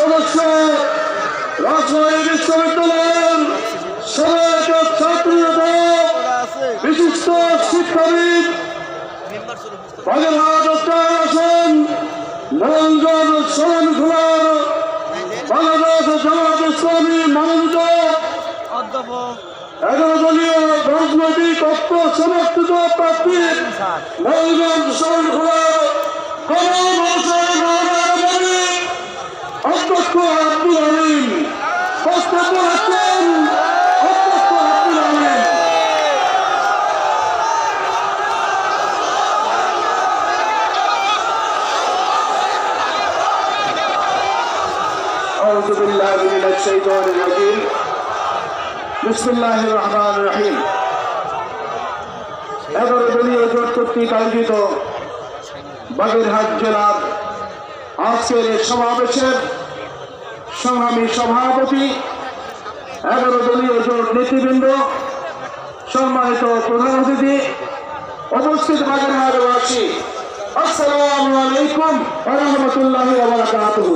সদস্য রাজশাহী বিশ্ববিদ্যালয়ের সবাইকে ছাত্রনেতা বিশিষ্ট শিক্ষাবিদ, বাগেরহাট উত্তর আসন নিরঞ্জন সোন খোলার বাংলাদেশ জামাত ইসলামী মনোনীত, এগারো দলীয় রাজনৈতিক অর্থ সমর্থিত প্রার্থী নিরঞ্জন সোন খোলার بالله من الشيطان الرجيم بسم الله الرحمن الرحيم এগারো দলীয় জোট কর্তৃক আয়োজিত বাগেরহাট জেলার আজকের এই সমাবেশের সংগ্রামী সভাপতি এগারো দলীয় জোট নেতৃবৃন্দ সম্মানিত প্রধান অতিথি উপস্থিত বাগেরহাটবাসী আসসালামু আলাইকুম রহমতুল্লাহ বারাকাতুহু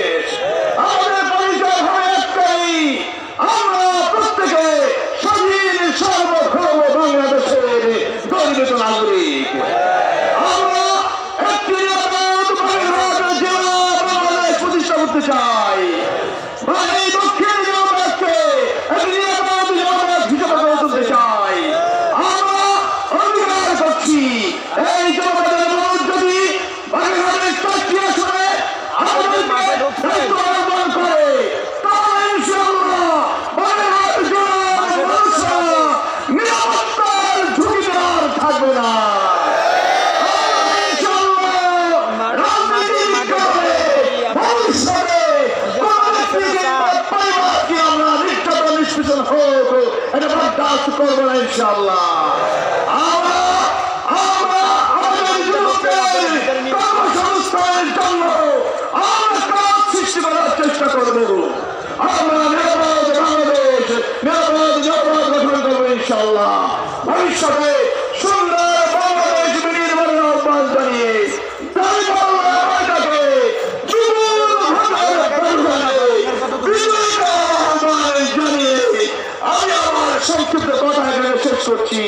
করতে চাই। ইনশাল্লাহ আমরা আমরা আমাদের যুবকদের কর্মসংস্থানের জন্য আমরা কাজ সৃষ্টি করার চেষ্টা করব। করব ভবিষ্যতে করছি।